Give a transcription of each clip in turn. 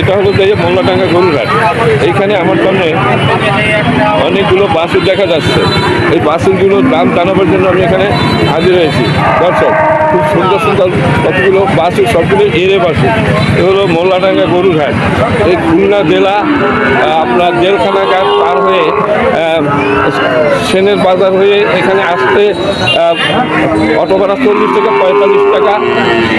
এটা হলো যে মোল্লাডাঙ্গা গরুঘাট। এইখানে আমার সামনে অনেকগুলো বাসুর দেখা যাচ্ছে। এই বাসুরগুলোর দাম জানাবার জন্য আমি এখানে হাজির হয়েছি। দর্শক, খুব সুন্দর সুন্দর কতগুলো বাসুর, সবগুলো এরে বাসুর। এগুলো মোল্লাডাঙ্গা গরুঘাট। এই খুলনা জেলা আপনার জেলখানা সেনের বাজার হয়ে এখানে আসতে অটো ভাড়া চল্লিশ থেকে পঁয়তাল্লিশ টাকা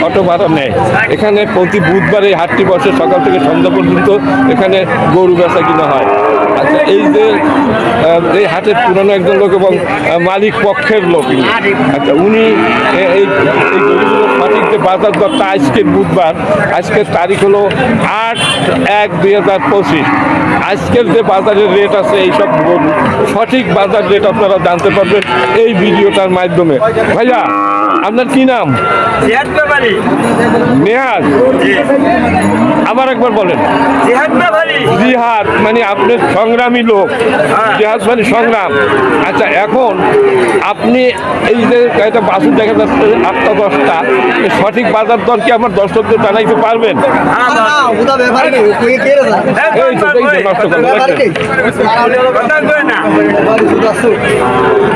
অটো ভাড়া নেয়। এখানে প্রতি বুধবার এই হাটটি বসে, সকাল থেকে সন্ধ্যা পর্যন্ত এখানে গরু বেচা কিনা হয়। আচ্ছা এই যে এই হাটের পুরনো একজন লোক এবং মালিক পক্ষের লোক আচ্ছা উনি এই সঠিক যে বাজার দরটা আজকের বুধবার, আজকের তারিখ হলো আট এক দুই হাজার পঁচিশ। আজকের যে বাজারের রেট আছে এইসব গরু সঠিক বাজার রেট আপনারা জানতে পারবেন এই ভিডিওটার মাধ্যমে ভাইয়া আপনার কি নাম নেহাজ আবার একবার বলেন জিহাদ মানে আপনার সংগ্রামী লোক জিহাদ মানে সংগ্রাম আচ্ছা এখন আপনি এই যে একটা বাসুর দেখা যাচ্ছে আটটা দশটা সঠিক বাজার দর কি আমার দর্শকদের জানাইতে পারবেন এই তো এই নষ্ট করল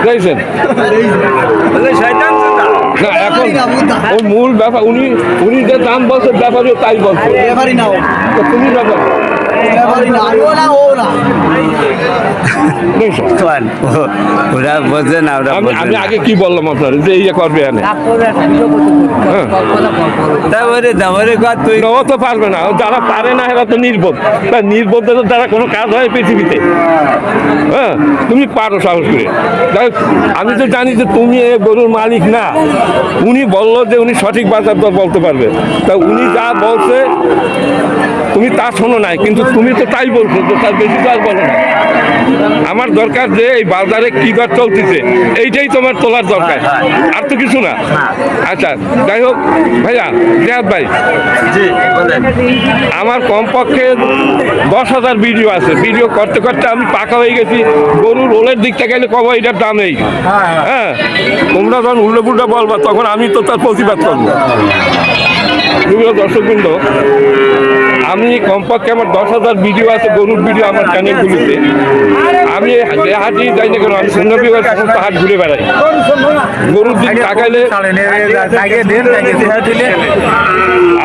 দেখছেন? না এখন ওই মূল ব্যাপার উনি উনি যে দাম বলছে ব্যাপারীও তাই বলছে। তুমি ব্যাপার। ওরা বোঝে না ওরা আমি। আগে কি বললাম আপনার? যে ইয়ে করবে এনে। হ্যাঁ। তারপরে তারপরে কর তুই। ও তো পারবে না। ও যারা পারে না এরা তো নির্বোধ। তা নির্বোধের দ্বারা কোনো কাজ হয় পৃথিবীতে? হ্যাঁ তুমি পারো সাহস করে। তাই আমি তো জানি যে তুমি এ গরুর মালিক না। উনি বলল যে উনি সঠিক বাজার বলতে পারবে। তা উনি যা বলছে তুমি তা শোনো নাই কিন্তু তুমি তো তাই বলছো যে তার বেশি তো আর বলো না আমার দরকার যে এই বাজারে কি দর চলতেছে এইটাই তোমার তোলার দরকার। আর তো কিছু না। আচ্ছা যাই হোক ভাইয়া জিয়াদ ভাই। আমার কমপক্ষে দশ হাজার ভিডিও আছে। ভিডিও করতে করতে আমি পাকা হয়ে গেছি। গরুর রোলের দিকটা গেলে কব এটার দাম এই হ্যাঁ তোমরা যখন উল্টো পুল্টা বলবা তখন আমি তো তার প্রতিবাদ করব। দর্শকবৃন্দ আমি কমপক্ষে আমার দশ হাজার ভিডিও আছে গরুর ভিডিও আমার চ্যানেলগুলিতে আমি যে হাটই যাই না কেন আমি সমস্ত হাট ঘুরে বেড়াই। গরুর দিক তাকাইলে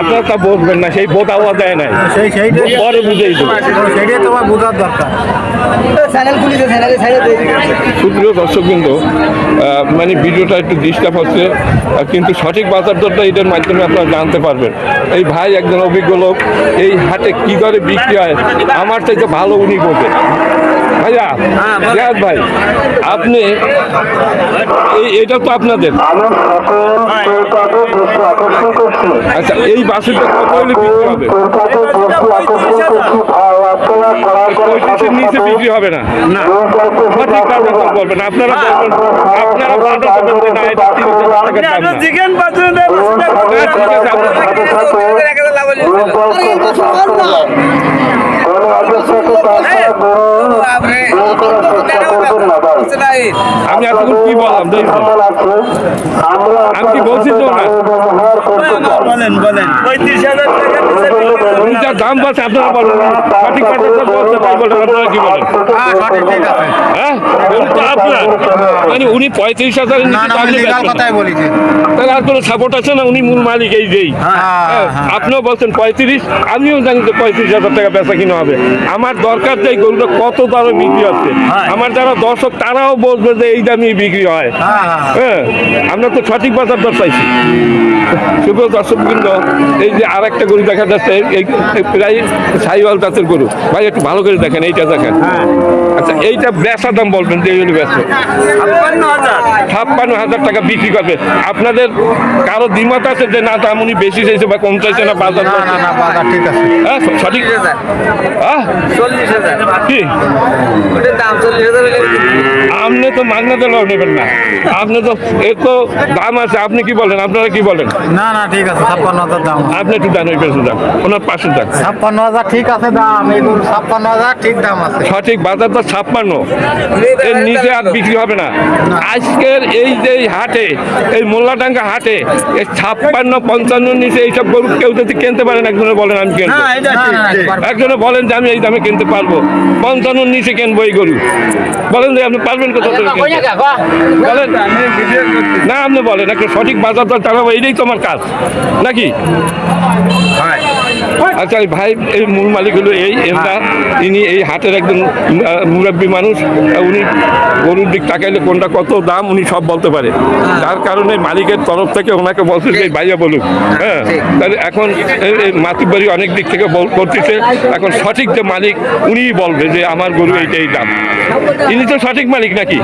আপনারা তা বলবেন না সেই বোধ আওয়া দেয় নাই। পরে দরকার সুপ্রিয় দর্শকবৃন্দ আহ, মানে ভিডিওটা একটু ডিস্টার্ব হচ্ছে কিন্তু সঠিক বাজার দরটা এটার মাধ্যমে আপনারা জানতে পারবেন। এই ভাই একজন অভিজ্ঞ লোক এই হাটে কি করে বিক্রি হয়? আমার থেকে ভালো উনি বোঝে ভাইয়া জিয়াদ ভাই আপনি এই এটা তো আপনাদের। আচ্ছা এই বাসুটা কত হলে বিক্রি হবে? পঁয়ত্রিশের নিচে বিক্রি হবে না? না। সঠিক দর বলবেন আপনারা বলবেন আপনারা না এটা তিরিশ হাজার টাকার দাম না চিকেন পাচ্ছেন হ্যাঁ, ঠিক আছে, আমি এতক্ষণ কি বললাম আমি কি বলছি তো না বলেন বলেন। পঁয়ত্রিশ হাজার টাকা দাম বলছে আপনারা বলেন। সঠিক বলছে আপনারা কি বলেন? হ্যাঁ হ্যাঁ আপনার। মানে উনি পঁয়ত্রিশ হাজারের তাহলে আর কোনো সাপোর্ট আছে না? উনি মূল মালিক এই যেই। হ্যাঁ, আপনিও বলছেন পঁয়ত্রিশ আমিও জানি যে পঁয়ত্রিশ হাজার টাকা বেচা কিনা হবে। আমার দরকার যে গরুটা কত দামে বিক্রি হচ্ছে। আমার যারা দর্শক তারাও বলবে যে এই দামে বিক্রি হয়। হ্যাঁ। আমরা তো সঠিক বাজার দর পাইছি। শুভ দর্শকবৃন্দ এই যে আর একটা গরু দেখা যাচ্ছে এই প্রায় সাইওয়াল জাতের গরু। ভাই একটু ভালো করে দেখেন এইটা দেখেন। আচ্ছা এইটা বেচা দাম বলবেন যে এইগুলো ছাপ্পান্ন হাজার। টাকা বিক্রি করবে। আপনাদের কারও দ্বিমত আছে যে না দাম উনি বেশি চাইছে বা কম চাইছে না বাজার না ঠিক আছে। হ্যাঁ সঠিক। হ্যাঁ চল্লিশ হাজার। কি ওটার দাম চল্লিশ হাজার হলে আপনি তো মাগনা দিলেও নেবেন না। আপনি তো এর তো দাম আছে আপনি কি বলেন? আপনারা কি বলেন? না না ঠিক আছে ছাপ্পান্ন হাজার দাম আপনি একটু দেন ওই পেছনে যান ওনার পাশে যান ছাপ্পান্ন হাজার ঠিক আছে দাম এই গরু ছাপ্পান্ন হাজার ঠিক দাম আছে। সঠিক বাজার তো ছাপ্পান্ন। এর নিচে আর বিক্রি হবে না। আজকের এই যে হাটে এই মোল্লাডাঙ্গা হাটে এই ছাপ্পান্ন পঞ্চান্ন নিচে এইসব গরু কেউ যদি কিনতে পারেন একজনে বলেন আমি কিনবো। পারব। একজনে বলেন যে আমি এই দামে কিনতে পারব। পঞ্চান্ন নিচে কিনবো এই গরু। বলেন যে আপনি পারবেন কিনতে? বলেন। না আপনি বলেন একটা সঠিক বাজার দর জানাব? এইটাই তোমার কাজ। নাকি? আচ্ছা ভাই এই মূল মালিক হলো এই এমরা ইনি এই হাটের একজন মুরব্বী মানুষ। উনি গরুর দিক তাকাইলে কোনটা কত দাম উনি সব বলতে পারে। তার কারণে মালিকের তরফ থেকে ওনাকে বলছে যে ভাইয়া বলুক হ্যাঁ তাহলে এখন মাতুবাড়ি অনেক দিক থেকে বল করতেছে এখন সঠিক যে মালিক উনিই বলবে যে আমার গরু এইটাই দাম। ইনি তো সঠিক মালিক নাকি?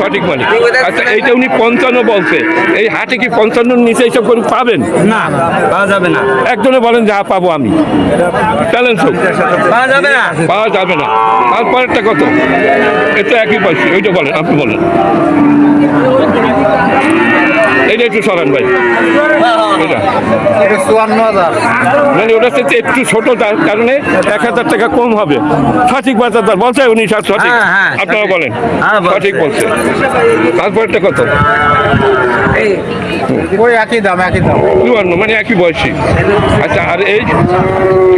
সঠিক মালিক আচ্ছা এইটা উনি পঞ্চান্ন বলছে। এই হাটে কি পঞ্চান্নর নিচে এইসব গরু পাবেন? না পাওয়া যাবে না। একজনে বলেন যা পাবো আমি। চ্যালেঞ্জ হোক পাওয়া যাবে না? পাওয়া যাবে না। আর পরেরটা কত? এটা একই পাইছি ওইটা বলেন আপনি বলেন। এইটা একটু সরান ভাই। এটা। এটা মানে ওটা হচ্ছে একটু ছোট তার কারণে এক হাজার টাকা কম হবে। সঠিক বাজার দর বলছে উনি সঠিক। হ্যাঁ, হ্যাঁ, আপনারা। বলেন। হ্যাঁ, সঠিক বলছে। তারপরটা কত? ওই একই দাম একই দাম। চুয়ান্ন মানে একই বয়সী। আচ্ছা আর এই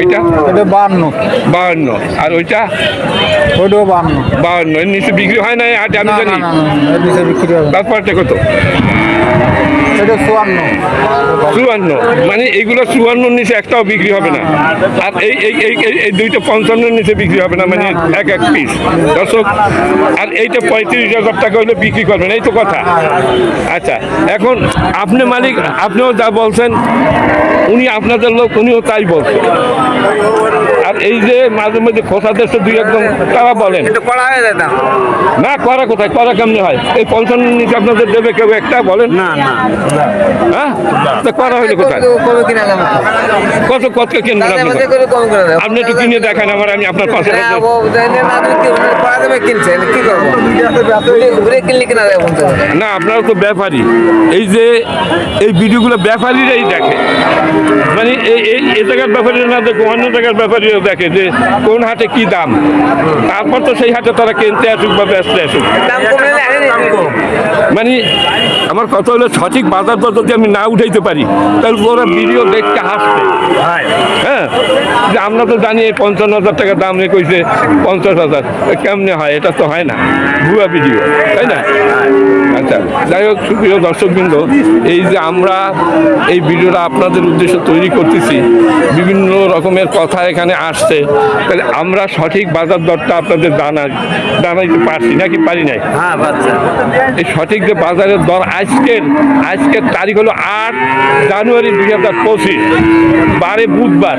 এটা এটা বান্ন। বাহান্ন আর ওইটা? ওইটাও বান্ন। বাহান্ন এর নিচে বিক্রি হয় না আর আমি জানি। নিচে বিক্রি হবে তারপরটা কত? এটা চুয়ান্ন। চুয়ান্ন। মানে এগুলো চুয়ান্নর নিচে একটাও বিক্রি হবে না। আর এই এই এই এই- এই দুইটা পঞ্চান্নর নিচে বিক্রি হবে না মানে এক এক পিস দর্শক আর এইটা পঁয়ত্রিশ হাজার টাকা হলে বিক্রি করবেন এই তো কথা। আচ্ছা এখন আপনি মালিক আপনিও যা বলছেন উনি আপনাদের লোক উনিও তাই বলছেন। এই যে মাঝে মাঝে খোসা দেশে দুই একদম তারা বলেন। হয়ে না? করা কোথায়? করা কেমনি হয়? এই পঞ্চান্ন নিচে আপনাদের দেবে কেউ একটা বলেন। না না। হ্যাঁ? করা হইলে কোথায়? কিনা কত কত কিনবেন আপনি একটু কিনে দেখান আমার আমি আপনার পাশে না জানে না কিনা আপনারা তো ব্যাপারী। এই যে এই ভিডিওগুলো ব্যাপারীরাই দেখে। মানে এই এই এ জায়গার ব্যাপারীরা না দেখে অন্য জায়গার ব্যাপারীরা দেখে। যে কোন হাটে কি দাম? তারপর তো সেই হাটে তারা কিনতে আসুক বা ব্যস্ত আসুক। মানে আমার কথা হলো সঠিক বাজার দর যদি আমি না উঠাইতে পারি তাহলে ওরা ভিডিও দেখতে হাসবে। হ্যাঁ? যে আমরা তো জানি এই পঞ্চান্ন হাজার টাকা দাম নিয়ে কইছে পঞ্চাশ হাজার। কেমনে হয়? এটা তো হয় না। ভুয়া ভিডিও তাই না? আচ্ছা যাই হোক সুপ্রিয় দর্শকবৃন্দ এই যে আমরা এই ভিডিওটা আপনাদের উদ্দেশ্যে তৈরি করতেছি বিভিন্ন রকমের কথা এখানে আসছে। তাহলে আমরা সঠিক বাজার দরটা আপনাদের জানা জানাইতে পারছি নাকি পারি নাই? হ্যাঁ এই সঠিক যে বাজারের দর আজকের আজকের তারিখ হলো আট জানুয়ারি দুই হাজার পঁচিশ। বারে বুধবার।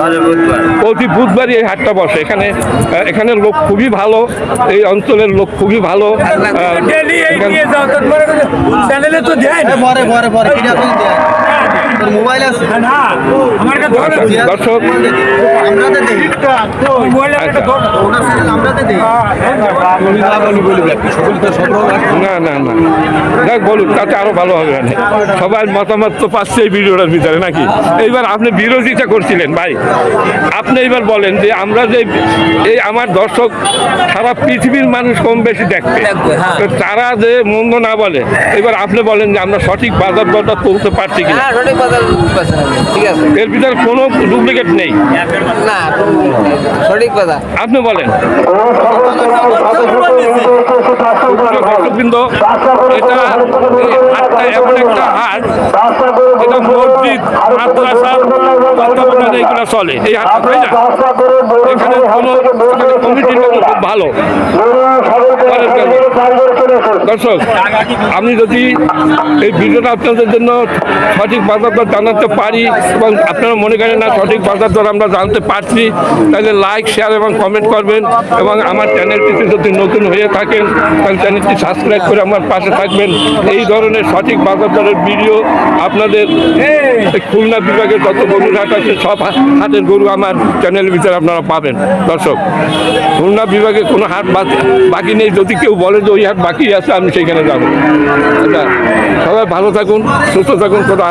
বারে প্রতি বুধবারই এই হাটটা বসে। এখানে এখানের লোক খুবই ভালো এই অঞ্চলের লোক খুবই ভালো। চ্যানেলে তো দেয় মোবাইল আছে? দর্শক। আমরা তো আমরা তো না না না দেখ বলুন তাতে আরও ভালো হবে মানে। সবার মতামত তো পাচ্ছে এই ভিডিওটার ভিতরে নাকি? এইবার আপনি বিরোধিতা করছিলেন ভাই। আপনি এইবার বলেন যে আমরা যে এই আমার দর্শক সারা পৃথিবীর মানুষ কম বেশি দেখবে। হ্যাঁ। তো তারা যে মন্দ না বলে এবার আপনি বলেন যে আমরা সঠিক বাজার দরটা তুলতে পারছি কিনা। বলছেন আপনি। ঠিক আছে? এর ভিতরে কোনো ডুপ্লিকেট নেই? না সঠিক কথা আপনি বলেন। দর্শকবৃন্দ এটা হাটটা এমন একটা হাট এটা মসজিদ মাদ্রাসা তত্ত্বাবধানে এগুলো চলে। এই হাটটা তাই না? এখানে কোনো কমিটির খুব ভালো। দর্শক আমি যদি এই ভিডিওটা আপনাদের জন্য সঠিক বাজার দর জানাতে পারি এবং আপনারা মনে করেন না সঠিক বাজার দর আমরা জানতে পারছি, তাহলে লাইক শেয়ার এবং কমেন্ট করবেন এবং আমার চ্যানেলটিতে যদি নতুন হয়ে থাকেন, তাহলে চ্যানেলটি সাবস্ক্রাইব করে আমার পাশে থাকবেন। এই ধরনের সঠিক বাজার দরের ভিডিও আপনাদের খুলনা বিভাগের যত গরুর হাট আছে, সব হাটের গরু আমার চ্যানেলের ভিতরে আপনারা পাবেন। দর্শক, খুলনা বিভাগে কোনো হাট বাকি নেই। যদি কেউ বলে যে ওই হাট বাকি আছে আমি সেখানে যাব। আচ্ছা, সবাই ভালো থাকুন সুস্থ থাকুন কোথাও